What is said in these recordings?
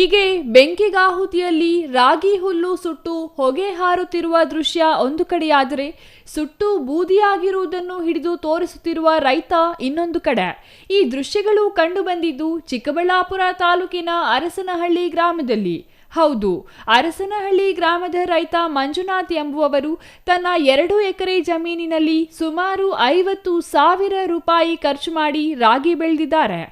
ಹೀಗೆ ಬೆಂಕಿಗಾಹುತಿಯಲ್ಲಿ ರಾಗಿ ಹುಲ್ಲು ಸುಟ್ಟು ಹೊಗೆ ಹಾರುತ್ತಿರುವ ದೃಶ್ಯ ಒಂದು ಕಡೆಯಾದರೆ ಸುಟ್ಟು ಬೂದಿಯಾಗಿರುವುದನ್ನು ಹಿಡಿದು ತೋರಿಸುತ್ತಿರುವ ರೈತ ಇನ್ನೊಂದು ಕಡೆ. ಈ ದೃಶ್ಯಗಳು ಕಂಡುಬಂದಿದ್ದು ಚಿಕ್ಕಬಳ್ಳಾಪುರ ತಾಲೂಕಿನ ಅರಸನಹಳ್ಳಿ ಗ್ರಾಮದಲ್ಲಿ. ಹೌದು, ಅರಸನಹಳ್ಳಿ ಗ್ರಾಮದ ರೈತ ಮಂಜುನಾಥ್ ಎಂಬುವವರು ತನ್ನ ಎರಡು ಎಕರೆ ಜಮೀನಿನಲ್ಲಿ ಸುಮಾರು ಐವತ್ತು ಸಾವಿರ ರೂಪಾಯಿ ಖರ್ಚು ಮಾಡಿ ರಾಗಿ ಬೆಳೆದಿದ್ದಾರೆ.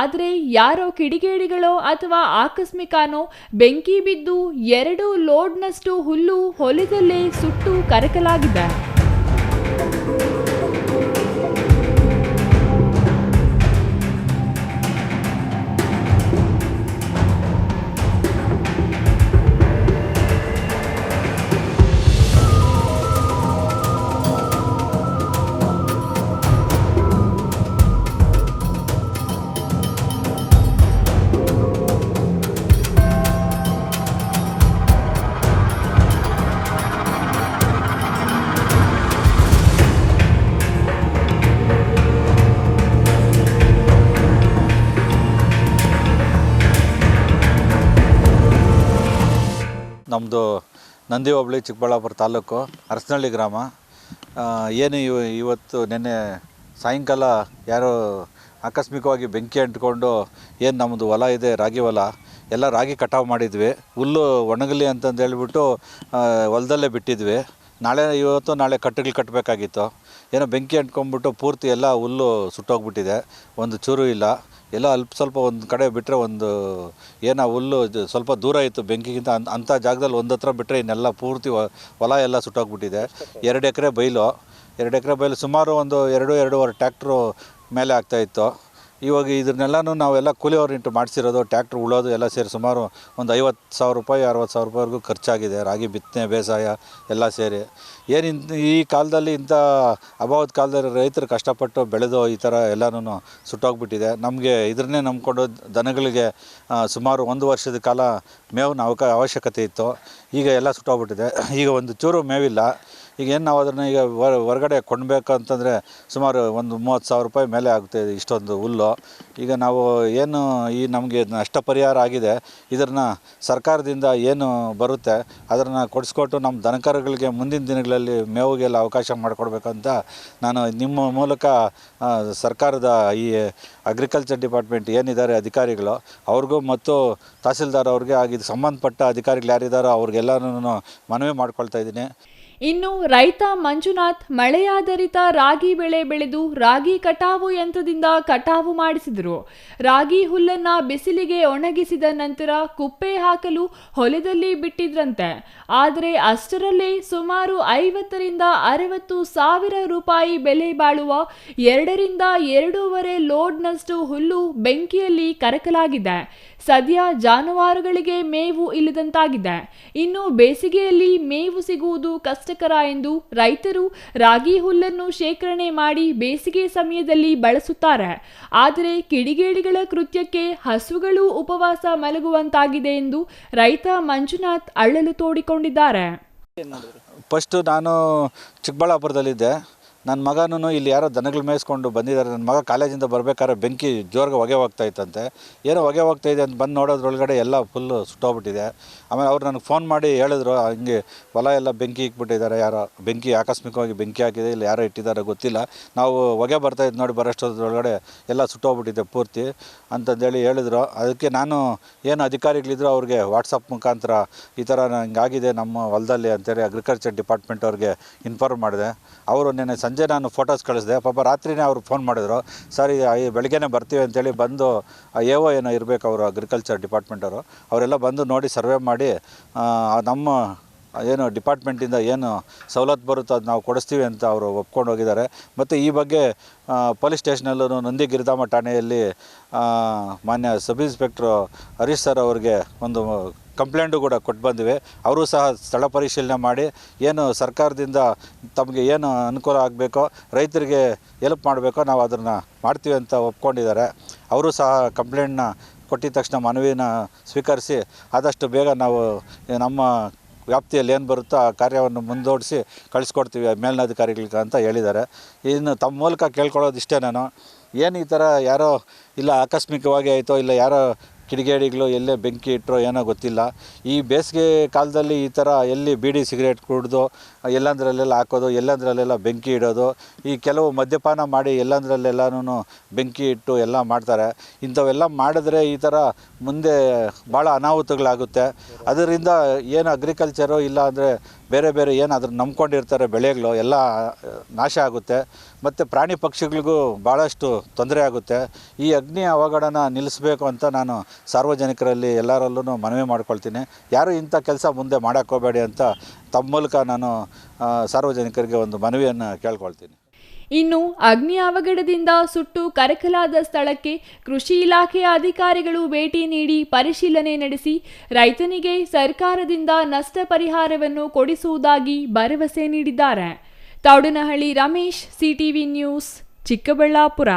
ಆದರೆ ಯಾರೋ ಕಿಡಿಗೇಡಿಗಳೋ ಅಥವಾ ಆಕಸ್ಮಿಕನೋ ಬೆಂಕಿ ಬಿದ್ದು ಎರಡು ಲೋಡ್ನಷ್ಟು ಹುಲ್ಲು ಹೊಲದಲ್ಲೇ ಸುಟ್ಟು ಕರಕಲಾಗಿದೆ. ನಮ್ಮದು ನಂದಿ ಹೋಬಳಿ ಚಿಕ್ಕಬಳ್ಳಾಪುರ ತಾಲೂಕು, ಅರಸನಹಳ್ಳಿ ಗ್ರಾಮ. ಏನು ಇವ, ಇವತ್ತು ನಿನ್ನೆ ಸಾಯಂಕಾಲ ಯಾರೋ ಆಕಸ್ಮಿಕವಾಗಿ ಬೆಂಕಿ ಅಂಟ್ಕೊಂಡು ಏನು ನಮ್ಮದು ಹೊಲ ಇದೆ, ರಾಗಿ ಹೊಲ, ಎಲ್ಲ ರಾಗಿ ಕಟಾವು ಮಾಡಿದ್ವಿ. ಹುಲ್ಲು ಒಣಗಲಿ ಅಂತಂದು ಹೇಳ್ಬಿಟ್ಟು ಹೊಲದಲ್ಲೇ ಬಿಟ್ಟಿದ್ವಿ. ನಾಳೆ ಇವತ್ತು ನಾಳೆ ಕಟ್ಟುಗಳು ಕಟ್ಟಬೇಕಾಗಿತ್ತು. ಏನೋ ಬೆಂಕಿ ಅಂಟ್ಕೊಂಡ್ಬಿಟ್ಟು ಪೂರ್ತಿ ಎಲ್ಲ ಹುಲ್ಲು ಸುಟ್ಟೋಗ್ಬಿಟ್ಟಿದೆ. ಒಂದು ಚೂರು ಇಲ್ಲ. ಎಲ್ಲ ಅಲ್ಪ ಸ್ವಲ್ಪ ಒಂದು ಕಡೆ ಬಿಟ್ಟರೆ ಒಂದು ಏನೋ ಹುಲ್ಲು ಸ್ವಲ್ಪ ದೂರ ಇತ್ತು ಬೆಂಕಿಗಿಂತ ಅನ್- ಅಂಥ ಜಾಗದಲ್ಲಿ ಒಂದು ಹತ್ರ ಬಿಟ್ಟರೆ ಇನ್ನೆಲ್ಲ ಪೂರ್ತಿ ಹೊಲ ಎಲ್ಲ ಸುಟ್ಟೋಗ್ಬಿಟ್ಟಿದೆ. ಎರಡು ಎಕರೆ ಬೈಲು. ಎರಡು ಎಕರೆ ಬೈಲು ಸುಮಾರು ಒಂದು ಎರಡು, ಎರಡೂವರೆ ಟ್ಯಾಕ್ಟ್ರು ಮೇಲೆ ಆಗ್ತಾಯಿತ್ತು ಇವಾಗ ಇದನ್ನೆಲ್ಲನೂ ನಾವೆಲ್ಲ ಕೂಲಿ ಇಂಟು ಮಾಡಿಸಿರೋದು ಟ್ಯಾಕ್ಟ್ರ್ ಉಳೋದು ಎಲ್ಲ ಸೇರಿ ಸುಮಾರು ಒಂದು ಐವತ್ತು ಸಾವಿರ ರೂಪಾಯಿ, ಅರವತ್ತು ಸಾವಿರ ರೂಪಾಯಿವರೆಗೂ ಖರ್ಚಾಗಿದೆ. ರಾಗಿ, ಬಿತ್ತನೆ, ಬೇಸಾಯ ಎಲ್ಲ ಸೇರಿ. ಏನು ಈ ಕಾಲದಲ್ಲಿ ಇಂಥ ಅಭಾವದ ಕಾಲದಲ್ಲಿ ರೈತರು ಕಷ್ಟಪಟ್ಟು ಬೆಳೆದು ಈ ಥರ ಎಲ್ಲನೂ ಸುಟ್ಟೋಗ್ಬಿಟ್ಟಿದೆ. ನಮಗೆ ಇದನ್ನೇ ನಂಬ್ಕೊಂಡು ದನಗಳಿಗೆ ಸುಮಾರು ಒಂದು ವರ್ಷದ ಕಾಲ ಮೇವಿನ ಅವಕ, ಅವಶ್ಯಕತೆ ಇತ್ತು. ಈಗ ಎಲ್ಲ ಸುಟ್ಟೋಗ್ಬಿಟ್ಟಿದೆ. ಈಗ ಒಂದು ಚೂರು ಮೇವಿಲ್ಲ. ಈಗ ಏನು ನಾವು ಅದನ್ನು ಈಗ ಹೊರ ಹೊರಗಡೆ ಕೊಂಡ್ಬೇಕು ಅಂತಂದರೆ ಸುಮಾರು ಒಂದು ಮೂವತ್ತು ಸಾವಿರ ರೂಪಾಯಿ ಮೇಲೆ ಆಗುತ್ತೆ ಇಷ್ಟೊಂದು ಹುಲ್ಲು. ಈಗ ನಾವು ಏನು ಈ ನಮಗೆ ನಷ್ಟ ಪರಿಹಾರ ಆಗಿದೆ, ಇದನ್ನು ಸರ್ಕಾರದಿಂದ ಏನು ಬರುತ್ತೆ, ಅದನ್ನು ಕೊಡಿಸ್ಕೊಟ್ಟು ನಮ್ಮ ದನಕರುಗಳಿಗೆ ಮುಂದಿನ ದಿನಗಳಲ್ಲಿ ಮೇವುಗೆಲ್ಲ ಅವಕಾಶ ಮಾಡಿಕೊಡ್ಬೇಕಂತ ನಾನು ನಿಮ್ಮ ಮೂಲಕ ಸರ್ಕಾರದ ಈ ಅಗ್ರಿಕಲ್ಚರ್ ಡಿಪಾರ್ಟ್ಮೆಂಟ್ ಏನಿದ್ದಾರೆ ಅಧಿಕಾರಿಗಳು, ಅವ್ರಿಗೂ ಮತ್ತು ತಹಸೀಲ್ದಾರ್ ಅವ್ರಿಗೆ ಆಗಿದ್ದು ಸಂಬಂಧಪಟ್ಟ ಅಧಿಕಾರಿಗಳು ಯಾರಿದ್ದಾರೋ ಅವ್ರಿಗೆಲ್ಲನೂ ಮನವಿ ಮಾಡ್ಕೊಳ್ತಾ ಇದ್ದೀನಿ. ಇನ್ನು ರೈತ ಮಂಜುನಾಥ್ ಮಳೆಯಾಧಾರಿತ ರಾಗಿ ಬೆಳೆ ಬೆಳೆದು ರಾಗಿ ಕಟಾವು ಯಂತ್ರದಿಂದ ಕಟಾವು ಮಾಡಿಸಿದರು. ರಾಗಿ ಹುಲ್ಲನ್ನ ಬಿಸಿಲಿಗೆ ಒಣಗಿಸಿದ ನಂತರ ಕುಪ್ಪೆ ಹಾಕಲು ಹೊಲದಲ್ಲಿ ಬಿಟ್ಟಿದ್ರಂತೆ. ಆದರೆ ಅಷ್ಟರಲ್ಲೇ ಸುಮಾರು ಐವತ್ತರಿಂದ ಅರವತ್ತು ಸಾವಿರ ರೂಪಾಯಿ ಬೆಲೆ ಬಾಳುವ ಎರಡರಿಂದ ಎರಡೂವರೆ ಲೋಡ್ನಷ್ಟು ಹುಲ್ಲು ಬೆಂಕಿಯಲ್ಲಿ ಕರಕಲಾಗಿದೆ. ಸದ್ಯ ಜಾನುವಾರುಗಳಿಗೆ ಮೇವು ಇಲ್ಲದಂತಾಗಿದೆ. ಇನ್ನು ಬೇಸಿಗೆಯಲ್ಲಿ ಮೇವು ಸಿಗುವುದು ಕಷ್ಟಕರ ಎಂದು ರೈತರು ರಾಗಿ ಹುಲ್ಲನ್ನು ಶೇಖರಣೆ ಮಾಡಿ ಬೇಸಿಗೆ ಸಮಯದಲ್ಲಿ ಬಳಸುತ್ತಾರೆ. ಆದರೆ ಕಿಡಿಗೇಡಿಗಳ ಕೃತ್ಯಕ್ಕೆ ಹಸುಗಳು ಉಪವಾಸ ಮಲಗುವಂತಾಗಿದೆ ಎಂದು ರೈತ ಮಂಜುನಾಥ್ ಅಳ್ಳಲು ತೋಡಿಕೊಂಡಿದ್ದಾರೆ. ಫಸ್ಟ್ ನಾನು ಚಿಕ್ಕಬಳ್ಳಾಪುರದಲ್ಲಿದ್ದೆ. ನನ್ನ ಮಗನೂ ಇಲ್ಲಿ ಯಾರೋ ದನಗಳು ಮೇಯಿಸ್ಕೊಂಡು ಬಂದಿದ್ದಾರೆ, ನನ್ನ ಮಗ ಕಾಲೇಜಿಂದ ಬರಬೇಕಾದ್ರೆ ಬೆಂಕಿ ಜೋರಿಗೆ ಹೊಗೆ ಹೋಗ್ತಾ ಇತ್ತಂತೆ. ಏನೋ ಹೊಗೆ ಹೋಗ್ತಾ ಇದೆ ಅಂತ ಬಂದು ನೋಡೋದ್ರೊಳಗಡೆ ಎಲ್ಲ ಫುಲ್ಲು ಸುಟ್ಟೋಗ್ಬಿಟ್ಟಿದೆ. ಆಮೇಲೆ ಅವ್ರು ನನಗೆ ಫೋನ್ ಮಾಡಿ ಹೇಳಿದ್ರು ಹಂಗೆ ಹೊಲ ಎಲ್ಲ ಬೆಂಕಿ ಇಕ್ಬಿಟ್ಟಿದ್ದಾರೆ, ಯಾರೋ ಬೆಂಕಿ ಆಕಸ್ಮಿಕವಾಗಿ ಬೆಂಕಿ ಹಾಕಿದೆ, ಇಲ್ಲಿ ಯಾರೋ ಇಟ್ಟಿದ್ದಾರೆ ಗೊತ್ತಿಲ್ಲ. ನಾವು ಹೊಗೆ ಬರ್ತಾ ಇದ್ದು ನೋಡಿ ಬರೋಷ್ಟೊಳಗಡೆ ಎಲ್ಲ ಸುಟ್ಟೋಗ್ಬಿಟ್ಟಿದೆ ಪೂರ್ತಿ ಅಂತಂದೇಳಿ ಹೇಳಿದ್ರು. ಅದಕ್ಕೆ ನಾನು ಏನು ಅಧಿಕಾರಿಗಳಿದ್ರು ಅವ್ರಿಗೆ ವಾಟ್ಸಪ್ ಮುಖಾಂತರ ಈ ಥರ ಹಿಂಗಾಗಿದೆ ನಮ್ಮ ಹೊಲದಲ್ಲಿ ಅಂತೇಳಿ ಅಗ್ರಿಕಲ್ಚರ್ ಡಿಪಾರ್ಟ್ಮೆಂಟ್ ಅವ್ರಿಗೆ ಇನ್ಫಾರ್ಮ್ ಮಾಡಿದೆ. ಅವರು ನಿನ್ನೆ ಸಂಜೆ ನಾನು ಫೋಟೋಸ್ ಕಳಿಸಿದೆ. ಪಾಪ ರಾತ್ರಿನೇ ಅವರು ಫೋನ್ ಮಾಡಿದ್ರು. ಸರ್ ಈ ಬರ್ತೀವಿ ಅಂತೇಳಿ ಬಂದು ಎ ಓ ಏನೋ ಇರಬೇಕು ಅವರು ಅಗ್ರಿಕಲ್ಚರ್ ಡಿಪಾರ್ಟ್ಮೆಂಟವರು ಅವರೆಲ್ಲ ಬಂದು ನೋಡಿ ಸರ್ವೆ ಮಾಡಿ ನಮ್ಮ ಏನು ಡಿಪಾರ್ಟ್ಮೆಂಟಿಂದ ಏನು ಸವಲತ್ತು ಬರುತ್ತೋ ಅದು ನಾವು ಕೊಡಿಸ್ತೀವಿ ಅಂತ ಅವರು ಒಪ್ಕೊಂಡು ಹೋಗಿದ್ದಾರೆ. ಮತ್ತು ಈ ಬಗ್ಗೆ ಪೊಲೀಸ್ ಸ್ಟೇಷನಲ್ಲೂ ನಂದಿ ಗಿರಿಧಾಮ ಠಾಣೆಯಲ್ಲಿ ಮಾನ್ಯ ಸಬ್ ಇನ್ಸ್ಪೆಕ್ಟ್ರು ಹರೀಶ್ ಸರ್ ಅವ್ರಿಗೆ ಒಂದು ಕಂಪ್ಲೇಂಟು ಕೂಡ ಕೊಟ್ಟು ಬಂದಿವೆ. ಅವರು ಸಹ ಸ್ಥಳ ಪರಿಶೀಲನೆ ಮಾಡಿ ಏನು ಸರ್ಕಾರದಿಂದ ತಮಗೆ ಏನು ಅನುಕೂಲ ಆಗಬೇಕೋ, ರೈತರಿಗೆ ಎಲ್ಪ್ ಮಾಡಬೇಕೋ ನಾವು ಅದನ್ನು ಮಾಡ್ತೀವಿ ಅಂತ ಒಪ್ಕೊಂಡಿದ್ದಾರೆ. ಅವರು ಸಹ ಕಂಪ್ಲೇಂಟ್ನ ಕೊಟ್ಟಿದ ತಕ್ಷಣ ಮನವಿನ ಸ್ವೀಕರಿಸಿ ಆದಷ್ಟು ಬೇಗ ನಾವು ನಮ್ಮ ವ್ಯಾಪ್ತಿಯಲ್ಲಿ ಏನು ಬರುತ್ತೋ ಆ ಕಾರ್ಯವನ್ನು ಮುಂದೂಡಿಸಿ ಕಳಿಸ್ಕೊಡ್ತೀವಿ ಮೇಲಿನಾಧಿಕಾರಿಗಳಿಗೆ ಅಂತ ಹೇಳಿದ್ದಾರೆ. ಇನ್ನು ತಮ್ಮ ಮೂಲಕ ಕೇಳ್ಕೊಳ್ಳೋದು ಇಷ್ಟೇ ನಾನು. ಏನು ಈ ಥರ ಯಾರೋ ಇಲ್ಲ ಆಕಸ್ಮಿಕವಾಗಿ ಆಯಿತೋ ಇಲ್ಲ ಯಾರೋ ಕಿಡಿಗೇಡಿಗಳು ಎಲ್ಲೇ ಬೆಂಕಿ ಇಟ್ಟರೋ ಏನೋ ಗೊತ್ತಿಲ್ಲ. ಈ ಬೇಸಿಗೆ ಕಾಲದಲ್ಲಿ ಈ ಥರ ಎಲ್ಲಿ ಬೀಡಿ ಸಿಗರೇಟ್ ಕುಡಿದು ಎಲ್ಲಂದ್ರಲ್ಲೆಲ್ಲ ಹಾಕೋದು, ಎಲ್ಲಂದ್ರಲ್ಲೆಲ್ಲ ಬೆಂಕಿ ಇಡೋದು, ಈ ಕೆಲವು ಮದ್ಯಪಾನ ಮಾಡಿ ಎಲ್ಲಂದ್ರಲ್ಲೆಲ್ಲನೂ ಬೆಂಕಿ ಇಟ್ಟು ಎಲ್ಲ ಮಾಡ್ತಾರೆ. ಇಂಥವೆಲ್ಲ ಮಾಡಿದ್ರೆ ಈ ಥರ ಮುಂದೆ ಭಾಳ ಅನಾಹುತಗಳಾಗುತ್ತೆ. ಅದರಿಂದ ಏನು ಅಗ್ರಿಕಲ್ಚರು ಇಲ್ಲ ಅಂದರೆ ಬೇರೆ ಬೇರೆ ಏನು ಅದ್ರ ನಂಬ್ಕೊಂಡಿರ್ತಾರೆ ಬೆಳೆಗಳು, ಎಲ್ಲ ನಾಶ ಆಗುತ್ತೆ. ಮತ್ತು ಪ್ರಾಣಿ ಪಕ್ಷಿಗಳಿಗೂ ಭಾಳಷ್ಟು ತೊಂದರೆ ಆಗುತ್ತೆ. ಈ ಅಗ್ನಿ ಅವಘಡನ ನಿಲ್ಲಿಸಬೇಕು ಅಂತ ನಾನು ಸಾರ್ವಜನಿಕರಲ್ಲಿ ಎಲ್ಲರಲ್ಲೂ ಮನವಿ ಮಾಡ್ಕೊಳ್ತೀನಿ. ಯಾರು ಇಂಥ ಕೆಲಸ ಮುಂದೆ ಮಾಡೋಕ್ಕೋಗಬೇಡಿ ಅಂತ ತಮ್ಮ ಮೂಲಕ ನಾನು ಸಾರ್ವಜನಿಕರಿಗೆ ಒಂದು ಮನವಿಯನ್ನು ಕೇಳ್ಕೊಳ್ತೀನಿ. ಇನ್ನು ಅಗ್ನಿ ಅವಘಡದಿಂದ ಸುಟ್ಟು ಕರಕಲಾದ ಸ್ಥಳಕ್ಕೆ ಕೃಷಿ ಇಲಾಖೆಯ ಅಧಿಕಾರಿಗಳು ಭೇಟಿ ನೀಡಿ ಪರಿಶೀಲನೆ ನಡೆಸಿ ರೈತನಿಗೆ ಸರ್ಕಾರದಿಂದ ನಷ್ಟ ಪರಿಹಾರವನ್ನು ಕೊಡಿಸುವುದಾಗಿ ಭರವಸೆ ನೀಡಿದ್ದಾರೆ. Thoudanahalli Ramesh, CTV news, Chikkaballapura.